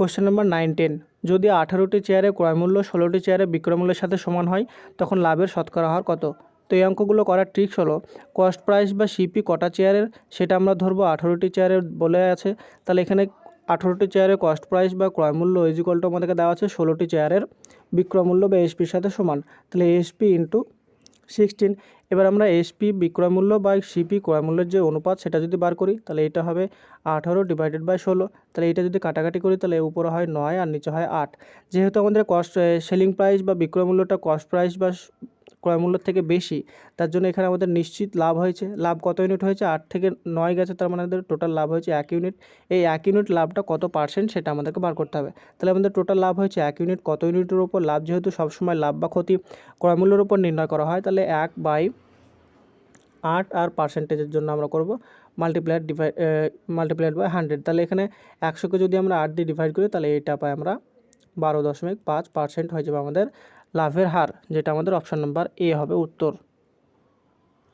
Question number nine ten যদি আঠারোটি চেয়ারে ক্রয়মূল্য ষোলোটি চেয়ারে বিক্রয়মূল্যের সাথে সমান হয়, তখন লাভের শতকরা হার কত? তো এই অঙ্কগুলো করার ট্রিক্স হলো কস্ট প্রাইস বা সিপি কটা চেয়ারের সেটা আমরা ধরবো আঠারোটি চেয়ারের বলে আছে। তাহলে এখানে আঠারোটি চেয়ারের কস্ট প্রাইস বা ক্রয়মূল্য ইজিকলটা আমাদেরকে দেওয়া আছে ষোলোটি চেয়ারের বিক্রয়মূল্য বা এসপির সাথে সমান। তাহলে এসপি ইন্টু সিক্সটিন এবার আমরা এসপি বিক্রয় মূল্য বা সিপি ক্রয় মূল্যের যে অনুপাত, সেটা যদি বার করি, তাহলে এটা হবে আঠারো ডিভাইডেড বাই ষোলো। তাহলে এটা যদি কাটাকাটি করি, তাহলে উপরে হয় নয় আর নিচে হয় আট। যেহেতু আমাদের কস্ট সেলিং প্রাইস বা বিক্রয় মূল্যটা কস্ট প্রাইস বা ক্রয় মূল্যের থেকে বেশি, তার জন্য এখানে আমাদের নিশ্চিত লাভ হয়েছে। লাভ কত ইউনিট হয়েছে? আট থেকে নয় গেছে, তার মানে আমাদের টোটাল লাভ হয়েছে এক ইউনিট এই এক ইউনিট লাভটা কত পার্সেন্ট সেটা আমাদেরকে বার করতে হবে। তাহলে আমাদের টোটাল লাভ হয়েছে এক ইউনিট কত ইউনিটের উপর? লাভ যেহেতু সবসময় লাভ বা ক্ষতি ক্রয় মূল্যের উপর নির্ণয় করা হয়, তাহলে এক বাই আট আর পার্সেন্টেজের জন্য আমরা করব multiplier divide multiplied by hundred তাহলে এখানে একশোকে যদি আমরা আট দিয়ে ডিভাইড করি, তাহলে এটা পাই আমরা বারো দশমিক পাঁচ পার্সেন্ট হয়ে যাবে আমাদের লাভের হার যেটা আমাদের অপশান নাম্বার এ হবে উত্তর।